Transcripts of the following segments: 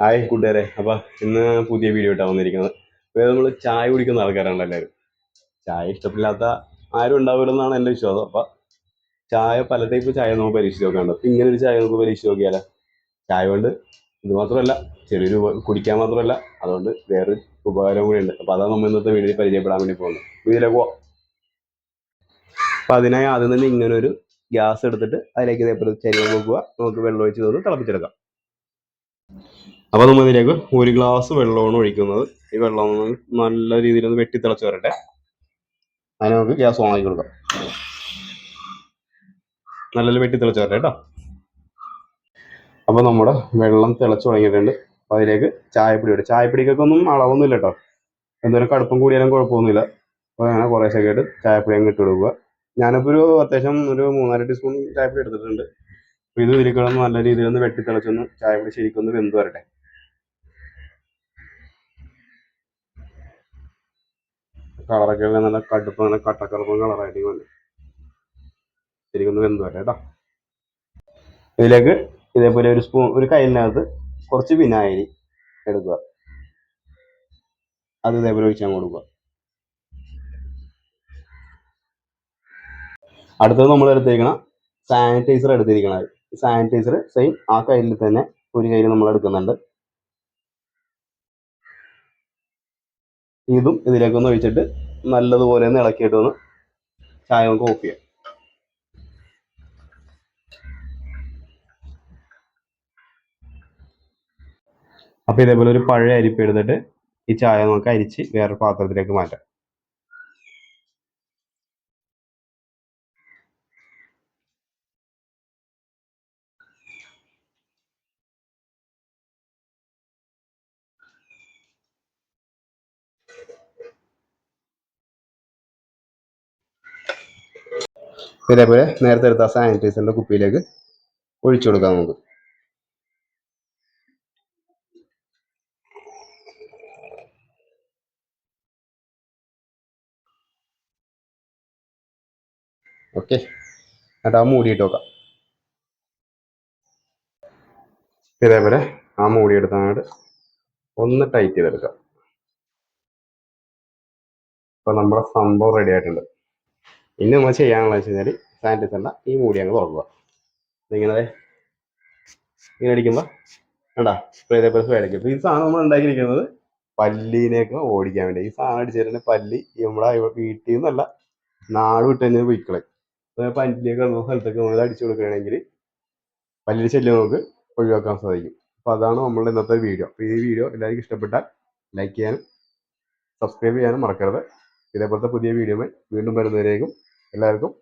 Hi കൂട്ടുകാരെ. അപ്പൊ ഇന്ന് പുതിയ വീഡിയോ ഇട്ടാ വന്നിരിക്കുന്നത്. അതായത് നമ്മൾ ചായ കുടിക്കുന്ന ആൾക്കാരാണ് എല്ലാവരും. ചായ ഇഷ്ടമില്ലാത്ത ആരും ഉണ്ടാവില്ലെന്നാണ് എന്റെ വിശ്വാസം. അപ്പൊ ചായ പല ടൈപ്പ് ചായ നമുക്ക് പരീക്ഷിച്ച് നോക്കാണ്ട് അപ്പൊ ഇങ്ങനെ ഒരു ചായ നമുക്ക് പരീക്ഷിച്ച് നോക്കിയാലോ? ചായ കൊണ്ട് ഇത് മാത്രമല്ല ചെറിയൊരു കുടിക്കാൻ മാത്രമല്ല അതുകൊണ്ട് വേറൊരു ഉപകാരം കൂടി ഉണ്ട്. അപ്പൊ അതാണ് നമ്മൾ ഇന്നത്തെ വീഡിയോയിൽ പരിചയപ്പെടാൻ വേണ്ടി പോകുന്നത്. വീട്ടിലേക്ക് പോവാം. അപ്പൊ അതിനായി ആദ്യം തന്നെ ഇങ്ങനെ ഒരു ഗ്യാസ് എടുത്തിട്ട് അതിലേക്ക് ഇതേപോലെ ചരിവ് നോക്കുക നമുക്ക് വെള്ളം ഒഴിച്ച് തോന്നുന്നു തിളപ്പിച്ചെടുക്കാം. അപ്പൊ നമ്മൾ ഇതിലേക്ക് ഒരു ഗ്ലാസ് വെള്ളമാണ് ഒഴിക്കുന്നത്. ഈ വെള്ളം നല്ല രീതിയിൽ ഒന്ന് വെട്ടി തിളച്ച് വരട്ടെ. അതിന് നമുക്ക് ഗ്യാസ് ഓൺ ആക്കി കൊടുക്കാം. നല്ല വെട്ടി തിളച്ച് വരട്ടെ കേട്ടോ. അപ്പൊ നമ്മുടെ വെള്ളം തിളച്ച് തുടങ്ങിയിട്ടുണ്ട്. അപ്പൊ അതിലേക്ക് ചായപ്പൊടി ഇടും. ചായപ്പൊടിക്കൊക്കെ ഒന്നും അളവൊന്നുമില്ല കേട്ടോ. എന്തോരം കടുപ്പം കൂടിയാലും കുഴപ്പമൊന്നുമില്ല. അപ്പോൾ അങ്ങനെ കുറേശ്ശൊക്കെ ആയിട്ട് ചായപ്പൊടി അങ്ങ് ഇട്ട് കൊടുക്കുക. ഞാനിപ്പോൾ ഒരു അത്യാവശ്യം ഒരു മൂന്നാൽ ടീസ്പൂൺ ചായപ്പൊടി എടുത്തിട്ടുണ്ട്. അപ്പോൾ ഇത് ഇതിലേക്ക് കിടന്ന് നല്ല രീതിയിൽ ഒന്ന് വെട്ടി തിളച്ചൊന്ന് ചായപ്പൊടി ശരിക്കും ഒന്ന് വെന്ത് വരട്ടെ. കളറൊക്കെ നല്ല കടുപ്പം നല്ല കട്ടക്കറുപ്പം കളറായിട്ട് വന്നു ശരിക്കും ഒന്ന് വെന്ത് വരട്ടെ കേട്ടോ ഇതിലേക്ക് ഇതേപോലെ ഒരു സ്പൂൺ ഒരു കയ്യിനകത്ത് കുറച്ച് വിനാഗിരി എടുക്കുക. അത് ഇതേപോലെ ഒഴിച്ചാൽ കൊടുക്കുക. അടുത്തത് നമ്മൾ എടുത്തിരിക്കണ സാനിറ്റൈസർ എടുത്തിരിക്കണത്. സാനിറ്റൈസർ സെയിം ആ കയ്യിൽ തന്നെ ഒരു കയ്യിൽ നമ്മൾ എടുക്കുന്നുണ്ട്. ഇതും ഇതിലേക്കൊന്ന് ഒഴിച്ചിട്ട് നല്ലതുപോലെ ഒന്ന് ഇളക്കിയിട്ട് ഒന്ന് ചായ നമുക്ക് ഓഫ് ചെയ്യാം. അപ്പൊ ഇതേപോലെ ഒരു പഴയ അരിപ്പ് എടുത്തിട്ട് ഈ ചായ നമുക്ക് അരിച്ച് വേറൊരു പാത്രത്തിലേക്ക് മാറ്റാം. ഇതേപോലെ നേരത്തെ എടുത്ത സാനിറ്റൈസറിന്റെ കുപ്പിയിലേക്ക് ഒഴിച്ചു കൊടുക്കാം നമുക്ക്. ഓക്കെ എന്നിട്ട് ആ മൂടിയിട്ട് നോക്കാം ഇതേപോലെ ആ മൂടി ഒന്ന് ടൈറ്റ് ചെയ്തെടുക്കാം. അപ്പൊ നമ്മുടെ സംഭവം റെഡി ആയിട്ടുണ്ട്. ഇനി നമ്മൾ ചെയ്യാനുള്ള വെച്ച് കഴിഞ്ഞാൽ സാനിറ്റൈസറിന്റെ ഈ മൂടി അങ്ങ് തുറക്കുക. ഇങ്ങനെ ഇങ്ങനെ അടിക്കുമ്പോൾ വേണ്ട സ്പ്രേ പേപ്പർ സ്പ്രേ അടിക്കും ഈ സാധനം നമ്മൾ ഉണ്ടാക്കിയിരിക്കുന്നത് പല്ലിനെയൊക്കെ ഓടിക്കാൻ വേണ്ടി. ഈ സാധനം അടിച്ചിട്ട് പല്ലി നമ്മളെ വീട്ടിൽ നിന്നല്ല നാട് വിട്ട് തന്നെ പൊയ്ക്കളെ പല്ലിയൊക്കെ ഉള്ള സ്ഥലത്തൊക്കെ നമ്മൾ അടിച്ചു കൊടുക്കുകയാണെങ്കിൽ പല്ലിയുടെ ശല്യം നമുക്ക് ഒഴിവാക്കാൻ സാധിക്കും. അപ്പോൾ അതാണ് നമ്മളുടെ ഇന്നത്തെ വീഡിയോ. അപ്പോൾ ഈ വീഡിയോ എല്ലാവർക്കും ഇഷ്ടപ്പെട്ടാൽ ലൈക്ക് ചെയ്യാനും സബ്സ്ക്രൈബ് ചെയ്യാനും മറക്കരുത്. ഇതേപോലത്തെ പുതിയ വീഡിയോ വീണ്ടും വരുന്നവരേക്കും എല്ലാവർക്കും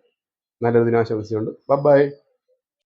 നല്ലൊരു ദിനം ആശംസിച്ചുകൊണ്ട് ബൈ